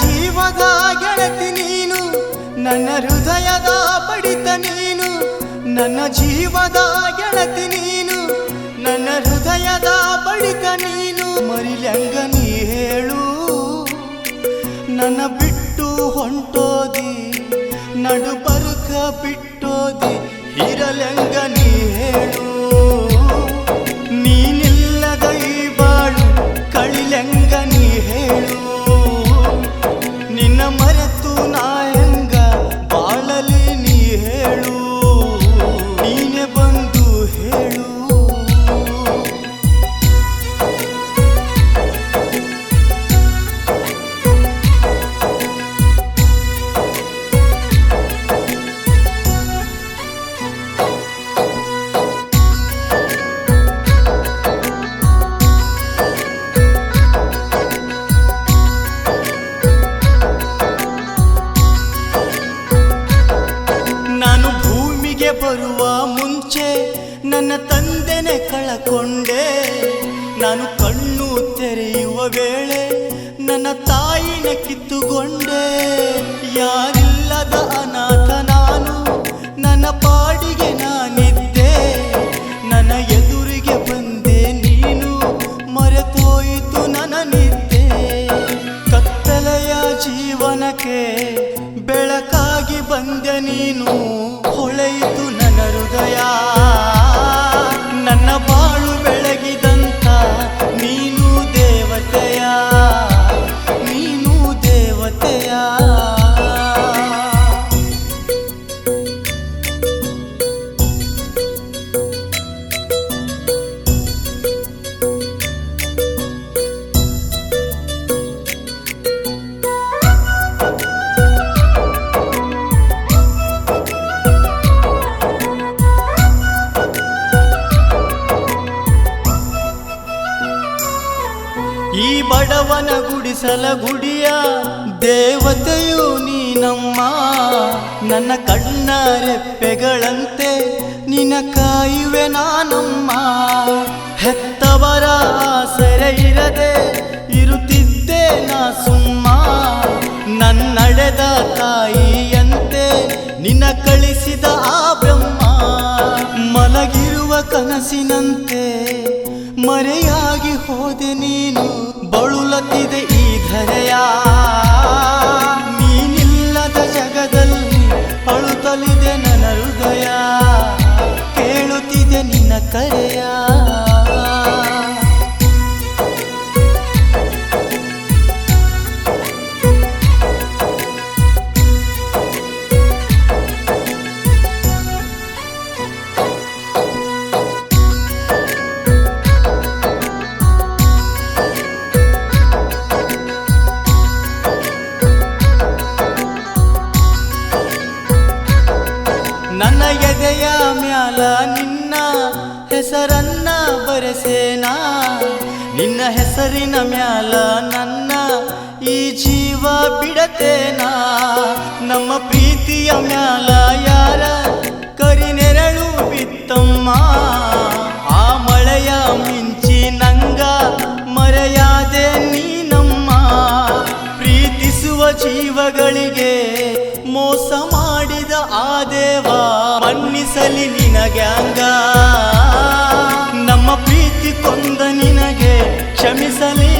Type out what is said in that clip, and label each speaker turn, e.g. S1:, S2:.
S1: ಜೀವದ ಗೆಳತಿ ನೀನು, ನನ್ನ ಹೃದಯದ ಬಡಿತ ನೀನು, ನನ್ನ ಜೀವದ ಗೆಳತಿ ನೀನು, ನನ್ನ ಹೃದಯದ ಬಡಿತ ನೀನು. ಮರಿಲಂಗ ನೀ ಹೇಳು, ನನ್ನ ಬಿಟ್ಟು ಹೊಂಟೋದಿ, ನಡು ಬರುಕ ಬಿಟ್ಟೋದಿ ಇರಲಂಗ ನೀ ಹೇಳು. ನನ್ನ ತಂದೆನೆ ಕಳಕೊಂಡೆ. ನಾನು ಕಣ್ಣು ತೆರೆಯುವ ವೇಳೆ ನನ್ನ ತಾಯಿನ ಕಿತ್ತುಕೊಂಡೆ. ಯಾರಿಲ್ಲದ ಅನಾಥ ನಾನು ನನ್ನ ಪಾಡಿಗೆ ನನ್ನ ಬಾಳು ಬೆಳಗಿದಂತ ನೀನು ದೇವತೆಯ ನೀನು ದೇವತೆಯ. ಈ ಬಡವನ ಗುಡಿಸಲ ಗುಡಿಯ ದೇವತೆಯು ನೀನಮ್ಮ. ನನ್ನ ಕಣ್ಣ ರೆಪ್ಪೆಗಳಂತೆ ನಿನ ಕಾಯುವೆ ನಾನಮ್ಮ. ಹೆತ್ತವರ ಸೆರೆ ಇರದೆ ಇರುತ್ತಿದ್ದೆ ನಾ ಸುಮ್ಮ. ನನ್ನಡೆದ ತಾಯಿಯಂತೆ ನಿನ್ನ ಕಳಿಸಿದ ಆ ಬ್ರಹ್ಮ. ಮಲಗಿರುವ ಕನಸಿನಂತೆ ಮರೆಯಾಗಿ ಹೋದೆ ನೀನು ಬಳುಲತ್ತಿದೆ ಈ ಧರೆಯ ಮ್ಯಾಲ ನಿನ್ನ ಹೆಸರನ್ನ ಬರೆಸೇನಾ? ನಿನ್ನ ಹೆಸರಿನ ಮ್ಯಾಲ ನನ್ನ ಈ ಜೀವ ಬಿಡತೇನಾ? ನಮ್ಮ ಪ್ರೀತಿಯ ಮ್ಯಾಲ ಯಾರ ಕರಿನೆರಳು ಬಿತ್ತಮ್ಮ? ಆ ಮಳೆಯ ಮಿಂಚಿ ನಂಗ ಮರೆಯಾದೆ ನೀನಮ್ಮ. ಪ್ರೀತಿಸುವ ಜೀವಗಳಿಗೆ ಮೋಸ ಮಾಡಿದ ಆ ದೇವ, ಮನ್ನಿಸಲಿ ಗ್ಯಾಂಗ ನಮ್ಮ ಪ್ರೀತಿ ಕೊಂದ ನಿನಗೆ ಕ್ಷಮಿಸಲಿ.